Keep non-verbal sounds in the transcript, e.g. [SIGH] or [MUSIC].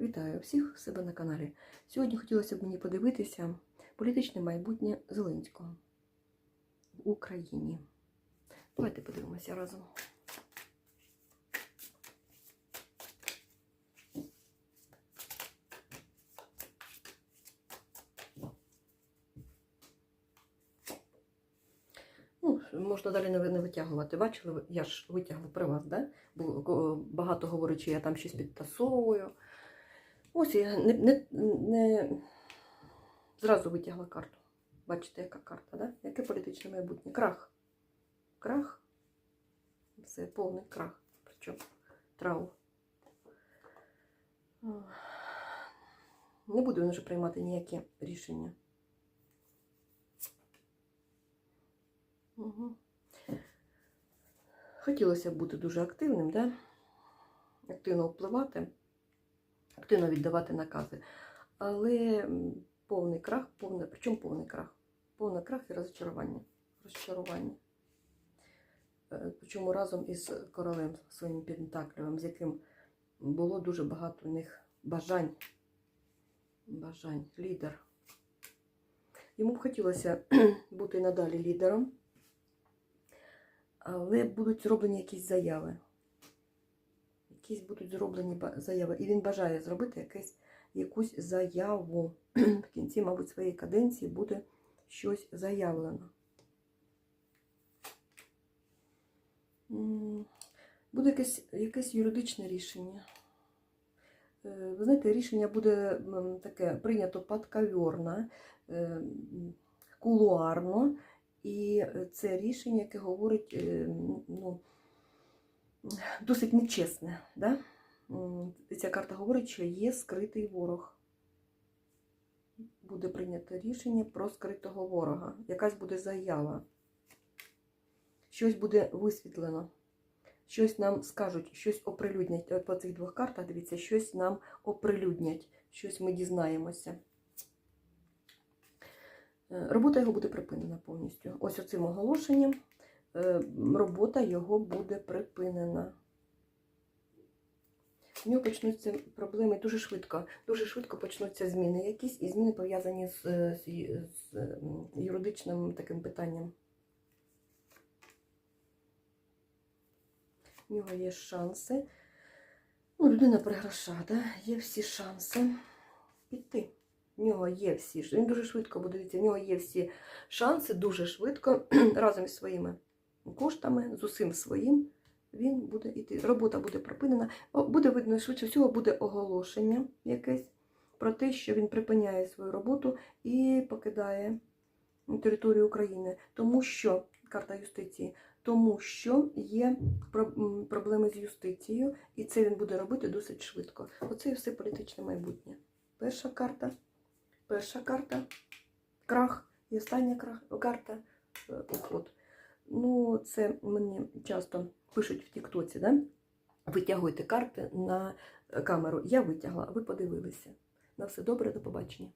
Вітаю всіх себе на каналі. Сьогодні хотілося б мені подивитися політичне майбутнє Зеленського в Україні. Давайте подивимося разом. Ну, можна далі не витягувати. Бачили, я ж витягла при вас, да? Бо багато говорить, що я там щось підтасовую. Ось я не, не, не зразу витягла карту. Бачите, яка карта, да? Яке політичне майбутнє? Крах. Крах. Це повний крах. Причому траур. Не він вже приймати ніякі рішення. Угу. Хотілося б бути дуже активним, да? активно впливати, активно віддавати накази. Але повний крах, повне, причому повний крах? Повний крах і розчарування. розчарування. Е, Причому разом із королем своїм Пентаклевим, з яким було дуже багато у них бажань. Бажань, лідер. Йому б хотілося [CLEARS THROAT] бути надалі лідером, але будуть зроблені якісь заяви. Якісь будуть зроблені заяви. І він бажає зробити якесь, якусь заяву. [CLEARS THROAT] В кінці, мабуть, своєї каденції буде щось заявлено. Буде якесь, якесь юридичне рішення. Е, Ви знаєте, рішення буде таке прийнято подковерно, е, кулуарно, і це рішення, яке говорить е, ну, досить нечесне. Да? Ця карта говорить, що є скритий ворог. Буде прийнято рішення про скритого ворога. Якась буде заява. Щось буде висвітлено. Щось нам скажуть, щось оприлюднять. От по цих двох картах, дивіться, щось нам оприлюднять, щось ми дізнаємося. Е, Робота його буде припинена повністю. Ось оцим оголошенням робота його буде припинена. У нього почнуться проблеми дуже швидко. Дуже швидко почнуться зміни якісь, і зміни пов'язані з, е, з, з юридичним таким питанням. У нього є шанси. Ну, людина при грошах, да? є всі шанси піти. В нього є всі, він дуже швидко буде в нього є всі шанси дуже швидко [CLEARS THROAT] разом із своїми коштами, з усім своїм. Він буде йти. Робота буде припинена. Буде видно, швидше всього, буде оголошення якесь про те, що він припиняє свою роботу і покидає територію України. Тому що карта юстиції, тому що є проблеми з юстицією, і це він буде робити досить швидко. Оце і все політичне майбутнє. Перша карта, перша карта, крах, і остання карта е, уход. Ну, це мені часто пишуть в Тіктоці, да? витягуйте карти на камеру. Я витягла, ви подивилися. На все добре, до побачення.